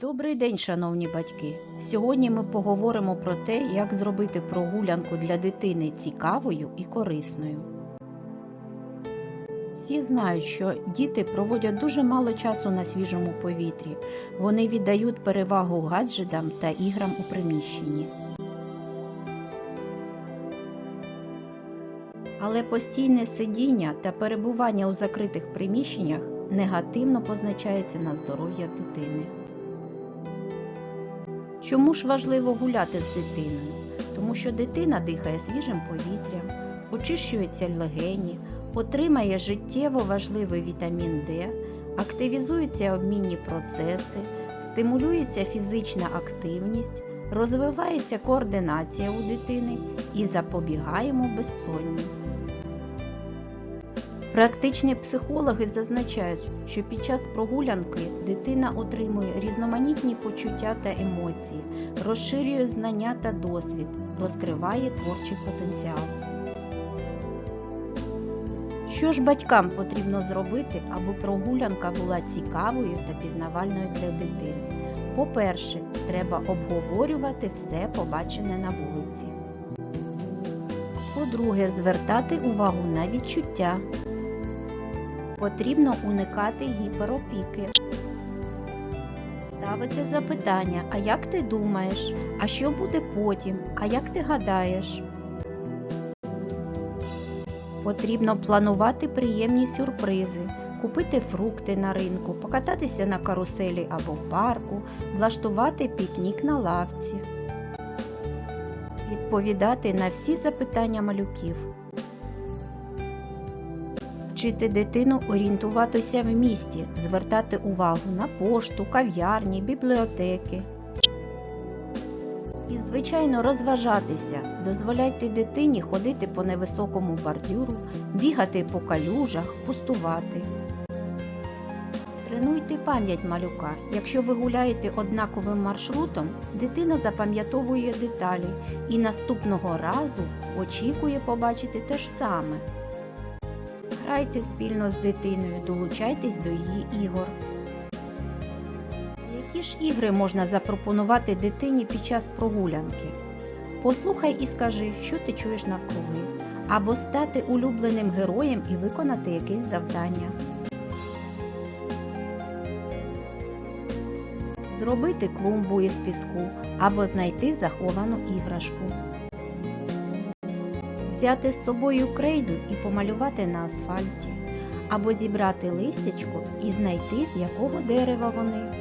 Добрий день, шановні батьки! Сьогодні ми поговоримо про те, як зробити прогулянку для дитини цікавою і корисною. Всі знають, що діти проводять дуже мало часу на свіжому повітрі. Вони віддають перевагу гаджетам та іграм у приміщенні. Але постійне сидіння та перебування у закритих приміщеннях негативно позначається на здоров'я дитини. Чому ж важливо гуляти з дитиною? Тому що дитина дихає свіжим повітрям, очищуються легені, отримає життєво важливий вітамін Д, активізуються обмінні процеси, стимулюється фізична активність, розвивається координація у дитини і запобігаємо безсонню. Практичні психологи зазначають, що під час прогулянки дитина отримує різноманітні почуття та емоції, розширює знання та досвід, розкриває творчий потенціал. Що ж батькам потрібно зробити, аби прогулянка була цікавою та пізнавальною для дитини? По-перше, треба обговорювати все побачене на вулиці. По-друге, звертати увагу на відчуття. Потрібно уникати гіперопіки. Ставити запитання, а як ти думаєш? А що буде потім? А як ти гадаєш? Потрібно планувати приємні сюрпризи, купити фрукти на ринку, покататися на каруселі або в парку, влаштувати пікнік на лавці, відповідати на всі запитання малюків. Вчити дитину орієнтуватися в місті, звертати увагу на пошту, кав'ярні, бібліотеки. І, звичайно, розважатися. Дозволяйте дитині ходити по невисокому бордюру, бігати по калюжах, пустувати. Тренуйте пам'ять малюка. Якщо ви гуляєте однаковим маршрутом, дитина запам'ятовує деталі і наступного разу очікує побачити те ж саме. Грайте спільно з дитиною, долучайтесь до її ігор. Які ж ігри можна запропонувати дитині під час прогулянки? Послухай і скажи, що ти чуєш навкруги, або стати улюбленим героєм і виконати якесь завдання. Зробити клумбу із піску або знайти заховану іграшку взяти з собою крейду і помалювати на асфальті, або зібрати листячко і знайти, з якого дерева вони.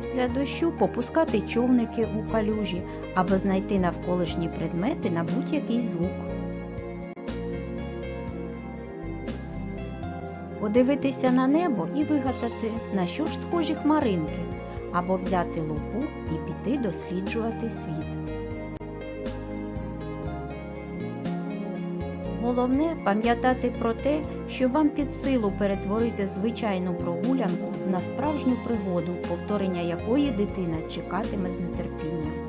Після дощу попускати човники у калюжі або знайти навколишні предмети на будь-який звук. Подивитися на небо і вигадати, на що ж схожі хмаринки, або взяти лупу і піти досліджувати світ. Головне пам'ятати про те, що вам під силу перетворити звичайну прогулянку на справжню пригоду, повторення якої дитина чекатиме з нетерпінням.